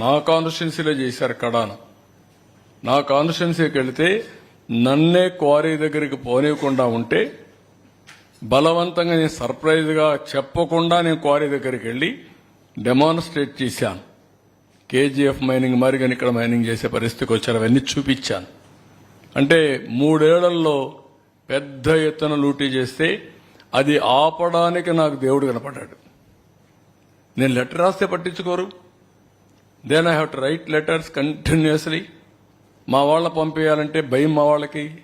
నా కాన్స్టిట్యున్సీలో చేశారు కడాను. నా కాన్స్టిట్యున్సీకి వెళితే నన్నే క్వారీ దగ్గరికి పోనివ్వకుండా ఉంటే బలవంతంగా నేను సర్ప్రైజ్గా చెప్పకుండా నేను క్వారీ దగ్గరికి వెళ్ళి డెమాన్స్ట్రేట్ చేశాను. కేజీఎఫ్ మైనింగ్ మరి కానీ ఇక్కడ మైనింగ్ చేసే పరిస్థితికి వచ్చారు. అవన్నీ చూపించాను. అంటే మూడేళ్ళలో పెద్ద ఎత్తున లూటీ చేస్తే అది ఆపడానికి నాకు దేవుడు కనపడ్డాడు. నేను లెటర్ రాస్తే పట్టించుకోరు. Then I have to write letters continuously మా వాళ్ళ పంపించాలంటే భయం మా వాళ్ళకి.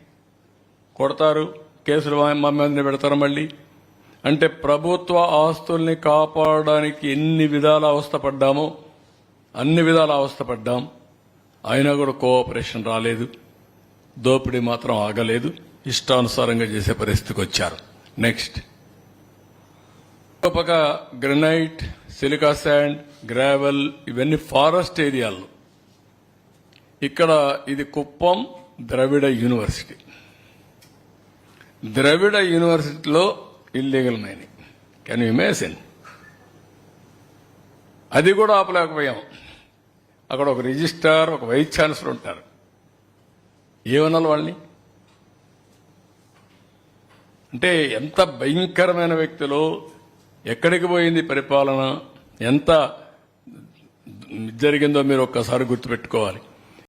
కొడతారు కేసులు మా మీద పెడతారు మళ్ళీ. అంటే ప్రభుత్వ ఆస్తుల్ని కాపాడడానికి ఎన్ని విధాల అవస్థపడ్డామో అన్ని విధాల అవస్థపడ్డాం అయినా కూడా కోఆపరేషన్ రాలేదు. దోపిడీ మాత్రం ఆగలేదు. ఇష్టానుసారంగా చేసే పరిస్థితికి వచ్చారు. నెక్స్ట్ గొప్పగా గ్రనైట్ సిలికా శాండ్ గ్రావెల్ ఇవన్నీ ఫారెస్ట్ ఏరియాలు. ఇక్కడ ఇది కుప్పం ద్రవిడ యూనివర్సిటీ. ద్రవిడ యూనివర్సిటీలో illegal mining. Can you imagine అది కూడా ఆపలేకపోయాం. అక్కడ ఒక రిజిస్టార్ ఒక వైస్ ఛాన్సలర్ ఉంటారు. ఏమనాలి వాళ్ళని? అంటే ఎంత భయంకరమైన వ్యక్తులు ఎక్కడికి పోయింది పరిపాలన? ఎంత జరిగిందో మీరు ఒక్కసారి గుర్తుపెట్టుకోవాలి.